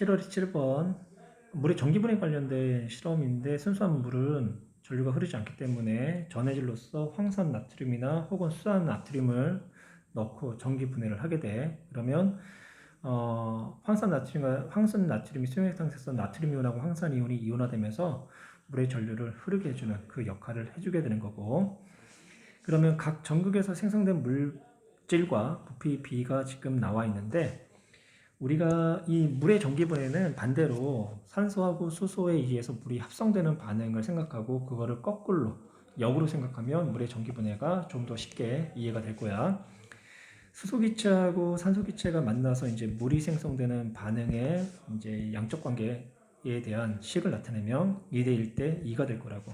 7월이 7번 물의 전기분해 관련된 실험인데 순수한 물은 전류가 흐르지 않기 때문에 전해질로서 황산 나트륨이나 혹은 수산 나트륨을 넣고 전기 분해를 하게 돼. 그러면 어, 황산 나트륨과 황산 나트륨이 수용액 상태에서 나트륨 이온하고 황산 이온이 이온화되면서 물의 전류를 흐르게 해주는 그 역할을 해주게 되는 거고. 그러면 각 전극에서 생성된 물질과 부피 비가 지금 나와 있는데 우리가 이 물의 전기 분해는 반대로 산소하고 수소에 의해서 물이 합성되는 반응을 생각하고 그거를 거꾸로 역으로 생각하면 물의 전기 분해가 좀 더 쉽게 이해가 될 거야. 수소 기체하고 산소 기체가 만나서 이제 물이 생성되는 반응의 이제 양적 관계에 대한 식을 나타내면 2대 1대 2가 될 거라고.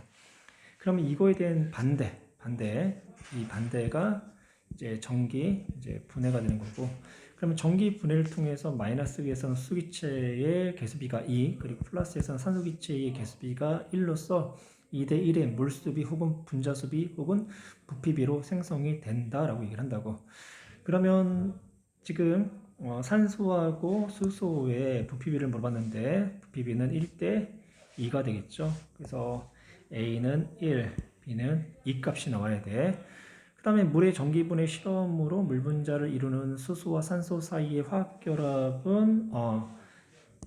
그러면 이거에 대한 반대, 반대, 이 반대가 이제 전기 이제 분해가 되는 거고. 그러면 전기 분해를 통해서 마이너스 위에서는 수기체의 개수비가 2, 그리고 플러스에서는 산소기체의 개수비가 1로서 2대 1의 물수비 혹은 분자수비 혹은 부피비로 생성이 된다라고 얘기를 한다고. 그러면 지금 어, 산소하고 수소의 부피비를 물어봤는데 부피비는 1대 2가 되겠죠. 그래서 A는 1, B는 2 값이 나와야 돼. 그 다음에 물의 전기분해 실험으로 물 분자를 이루는 수소와 산소 사이의 화학 결합은 어,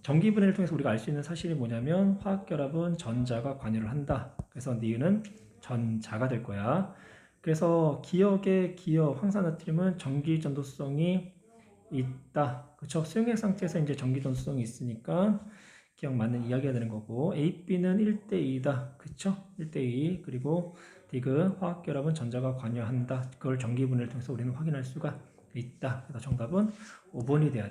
전기분해를 통해서 우리가 알 수 있는 사실이 뭐냐면 화학 결합은 전자가 관여를 한다. 그래서 니은은 전자가 될 거야. 그래서 기억의 기억 황산나트륨은 전기 전도성이 있다. 그렇죠? 수용액 상태에서 이제 전기 전도성이 있으니까 기억 맞는 이야기가 되는 거고 AB는 1대 2다. 그렇죠? 1대 2. 그리고 디그 화학 결합은 전자가 관여한다. 그걸 전기 분해를 통해서 우리는 확인할 수가 있다. 그래서 정답은 5번이 돼야 돼.